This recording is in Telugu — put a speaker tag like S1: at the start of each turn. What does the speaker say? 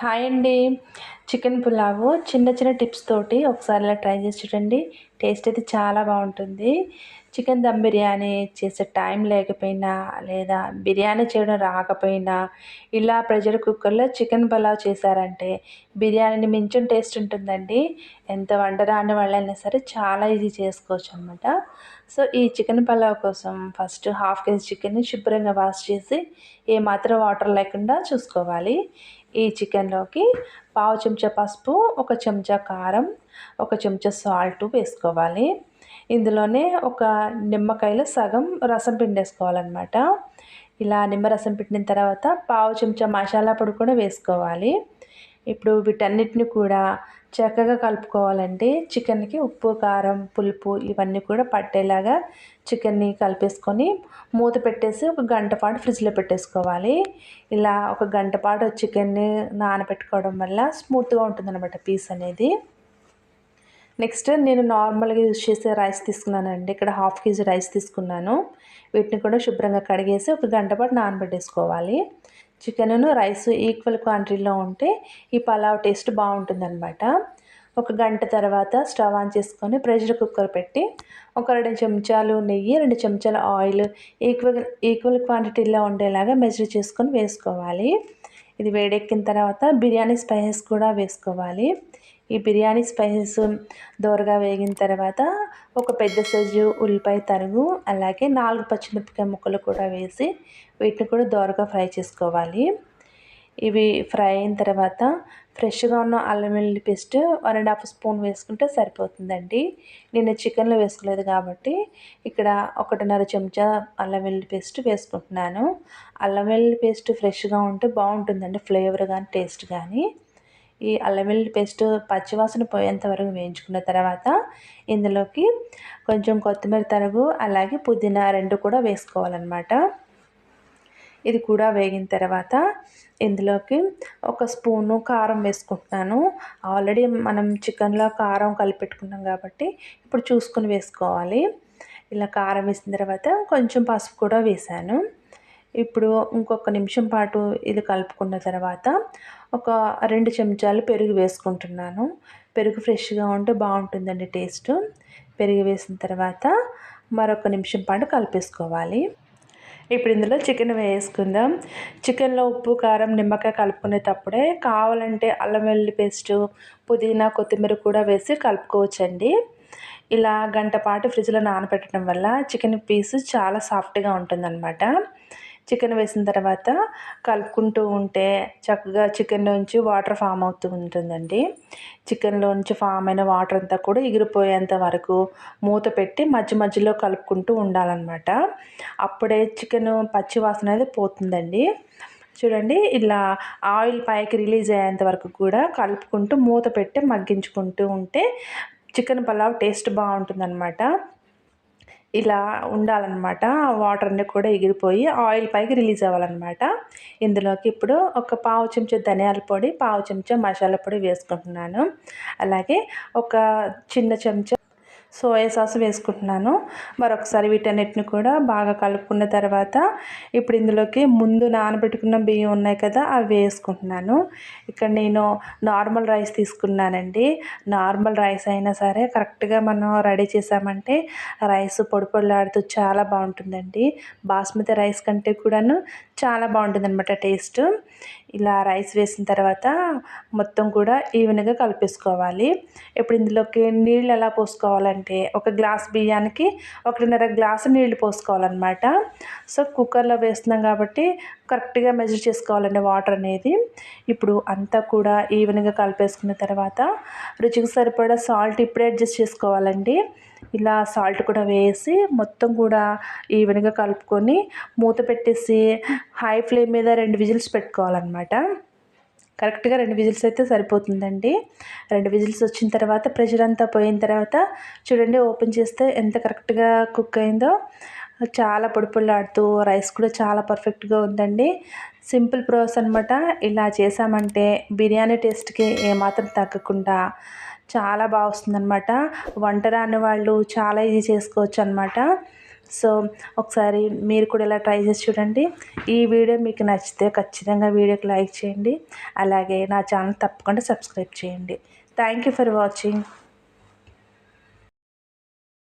S1: హాయ్ అండి. చికెన్ పులావు చిన్న చిన్న టిప్స్ తోటి ఒకసారి ఇలా ట్రై చేసి చూడండి. టేస్ట్ అయితే చాలా బాగుంటుంది. చికెన్ దమ్ బిర్యానీ చేసే టైం లేకపోయినా లేదా బిర్యానీ చేయడం రాకపోయినా ఇలా ప్రెషర్ కుక్కర్లో చికెన్ పలావ్ చేశారంటే బిర్యానీని మించిన టేస్ట్ ఉంటుందండి. ఎంత వంట రాని వాళ్ళైనా సరే చాలా ఈజీ చేసుకోవచ్చు అనమాట సో ఈ చికెన్ పలావ్ కోసం ఫస్ట్ హాఫ్ కేజీ చికెన్ని శుభ్రంగా వాష్ చేసి ఏమాత్రం వాటర్ లేకుండా చూసుకోవాలి. ఈ చికెన్లోకి పావు చెంచా పసుపు ఒక చెంచా కారం ఒక చెంచా సాల్ట్ వేసుకోవాలి. ఇందులోనే ఒక నిమ్మకాయలో సగం రసం పిండేసుకోవాలన్నమాట. ఇలా నిమ్మరసం పిండిన తర్వాత పావు చెంచా మసాలా పొడి కూడా వేసుకోవాలి. ఇప్పుడు వీటన్నిటిని కూడా చక్కగా కలుపుకోవాలంటే చికెన్కి ఉప్పు కారం పులుపు ఇవన్నీ కూడా పట్టేలాగా చికెన్ని కలిపేసుకొని మూత పెట్టేసి ఒక గంట పాటు ఫ్రిడ్జ్లో పెట్టేసుకోవాలి. ఇలా ఒక గంట పాటు చికెన్ని నానబెట్టుకోవడం వల్ల స్మూత్గా ఉంటుందన్నమాట పీస్ అనేది. నెక్స్ట్ నేను నార్మల్గా యూజ్ చేసే రైస్ తీసుకున్నానండి. ఇక్కడ హాఫ్ కేజీ రైస్ తీసుకున్నాను. వీటిని కూడా శుభ్రంగా కడిగేసి ఒక గంట పాటు నానబెట్టేసుకోవాలి. చికెన్ను రైస్ ఈక్వల్ క్వాంటిటీలో ఉంటే ఈ పలావ్ టేస్ట్ బాగుంటుందన్నమాట. ఒక గంట తర్వాత స్టవ్ ఆన్ చేసుకొని ప్రెషర్ కుక్కర్ పెట్టి ఒక రెండు చెంచాలు నెయ్యి రెండు చెంచాల ఆయిల్ ఈక్వల్ ఈక్వల్ క్వాంటిటీలో ఉండేలాగా మెజర్ చేసుకొని వేసుకోవాలి. ఇది వేడెక్కిన తర్వాత బిర్యానీ స్పైసెస్ కూడా వేసుకోవాలి. ఈ బిర్యానీ స్పైసెస్ దోరగా వేగిన తర్వాత ఒక పెద్ద సైజు ఉల్లిపాయ తరుగు అలాగే నాలుగు పచ్చిమిరపకాయ ముక్కలు కూడా వేసి వీటిని కూడా దోరగా ఫ్రై చేసుకోవాలి. ఇవి ఫ్రై అయిన తర్వాత ఫ్రెష్గా ఉన్న అల్లం వెల్లుల్లి paste one and half spoon వేసుకుంటే సరిపోతుందండి. నేను చికెన్లో వేసుకోలేదు కాబట్టి ఇక్కడ ఒకటిన్నర చెంచా అల్లం వెల్లుల్లి పేస్ట్ వేసుకుంటున్నాను. అల్లం వెల్లుల్లి పేస్ట్ ఫ్రెష్గా ఉంటే బాగుంటుందండి ఫ్లేవర్ కానీ టేస్ట్ కానీ. ఈ అల్లం వెల్లుల్లి పేస్ట్ పచ్చివాసన పోయేంత వరకు వేయించుకున్న తర్వాత ఇందులోకి కొంచెం కొత్తిమీర తరుగు అలాగే పుదీనా రెండు కూడా వేసుకోవాలన్నమాట. ఇది కూడా వేగిన తర్వాత ఇందులోకి ఒక స్పూను కారం వేసుకుంటున్నాను. ఆల్రెడీ మనం చికెన్లో కారం కలిపెట్టుకున్నాం కాబట్టి ఇప్పుడు చూసుకొని వేసుకోవాలి. ఇలా కారం వేసిన తర్వాత కొంచెం పసుపు కూడా వేసాను ఇప్పుడు ఇంకొక నిమిషం పాటు ఇది కలుపుకున్న తర్వాత ఒక రెండు చెంచాలు పెరుగు వేసుకుంటున్నాను. పెరుగు ఫ్రెష్గా ఉంటే బాగుంటుందండి టేస్ట్. పెరుగు వేసిన తర్వాత మరొక నిమిషం పాటు కలిపేసుకోవాలి. ఇప్పుడు ఇందులో చికెన్ వేసుకుందాం. చికెన్లో ఉప్పు కారం నిమ్మకాయ కలుపుకునేటప్పుడే కావాలంటే అల్లం వెల్లుల్లి పేస్టు పుదీనా కొత్తిమీర కూడా వేసి కలుపుకోవచ్చండి. ఇలా గంట పాటు ఫ్రిడ్జ్లో నానబెట్టడం వల్ల చికెన్ పీస్ చాలా సాఫ్ట్గా ఉంటుందన్నమాట. చికెన్ వేసిన తర్వాత కలుపుకుంటూ ఉంటే చక్కగా చికెన్లోంచి వాటర్ ఫామ్ అవుతూ ఉంటుందండి. చికెన్లోంచి ఫామ్ అయిన వాటర్ అంతా కూడా ఎగిరిపోయేంత వరకు మూత పెట్టి మధ్య మధ్యలో కలుపుకుంటూ ఉండాలన్నమాట. అప్పుడే చికెన్ పచ్చి వాసన అనేది పోతుందండి. చూడండి ఇలా ఆయిల్ పైకి రిలీజ్ అయ్యేంత వరకు కూడా కలుపుకుంటూ మూత పెట్టి మగ్గించుకుంటూ ఉంటే చికెన్ పలావ్ టేస్ట్ బాగుంటుందన్నమాట. ఇలా ఉండాలన్నమాట. వాటర్ అన్నీ కూడా ఎగిరిపోయి ఆయిల్ పైకి రిలీజ్ అవ్వాలన్నమాట. ఇందులోకి ఇప్పుడు ఒక పావు చెంచా ధనియాల పొడి పావు చెంచా మసాలా పొడి వేసుకుంటున్నాను. అలాగే ఒక చిన్న చెంచా సోయా సాస్ వేసుకుంటున్నాను. మరొకసారి వీటన్నిటిని కూడా బాగా కలుపుకున్న తర్వాత ఇప్పుడు ఇందులోకి ముందు నానబెట్టుకున్న బియ్యం ఉన్నాయి కదా అవి వేసుకుంటున్నాను. ఇక్కడ నేను నార్మల్ రైస్ తీసుకున్నానండి. నార్మల్ రైస్ అయినా సరే కరెక్ట్గా మనం రెడీ చేసామంటే రైస్ పొడి పొడిలాడుతూ చాలా బాగుంటుందండి. బాస్మతి రైస్ కంటే కూడాను చాలా బాగుంటుంది అనమాట టేస్ట్. ఇలా రైస్ వేసిన తర్వాత మొత్తం కూడా ఈవెన్గా కలిపేసుకోవాలి. ఇప్పుడు ఇందులోకి నీళ్ళు ఎలా పోసుకోవాలంటే ఒక గ్లాస్ బియ్యానికి ఒకటిన్నర గ్లాసు నీళ్ళు పోసుకోవాలన్నమాట. సో కుక్కర్లో వేస్తున్నాం కాబట్టి కరెక్ట్గా మెజర్ చేసుకోవాలండి వాటర్ అనేది. ఇప్పుడు అంతా కూడా ఈవెన్గా కలిపేసుకున్న తర్వాత రుచికి సరిపడా సాల్ట్ ఇప్పుడే అడ్జస్ట్ చేసుకోవాలండి. ఇలా సాల్ట్ కూడా వేసి మొత్తం కూడా ఈవెన్గా కలుపుకొని మూత పెట్టేసి హై ఫ్లేమ్ మీద రెండు విజిల్స్ పెట్టుకోవాలన్నమాట. కరెక్ట్గా రెండు విజిల్స్ అయితే సరిపోతుందండి. రెండు విజిల్స్ వచ్చిన తర్వాత ప్రెషర్ అంతా పోయిన తర్వాత చూడండి ఓపెన్ చేస్తే ఎంత కరెక్ట్గా కుక్ అయిందో. చాలా పొడిపొళ్ళాడుతూ రైస్ కూడా చాలా పర్ఫెక్ట్గా ఉందండి. సింపుల్ ప్రాసెస్ అనమాట ఇలా చేసామంటే బిర్యానీ టేస్ట్కి ఏమాత్రం తగ్గకుండా చాలా బాగా వస్తుందన్నమాట. వంట రాని వాళ్ళు చాలా ఈజీ చేసుకోవచ్చు అనమాట సో ఒకసారి మీరు కూడా ఇలా ట్రై చేసి చూడండి. ఈ వీడియో మీకు నచ్చితే ఖచ్చితంగా వీడియోకి లైక్ చేయండి. అలాగే నా ఛానల్ తప్పకుండా సబ్స్క్రైబ్ చేయండి. Thank you for watching.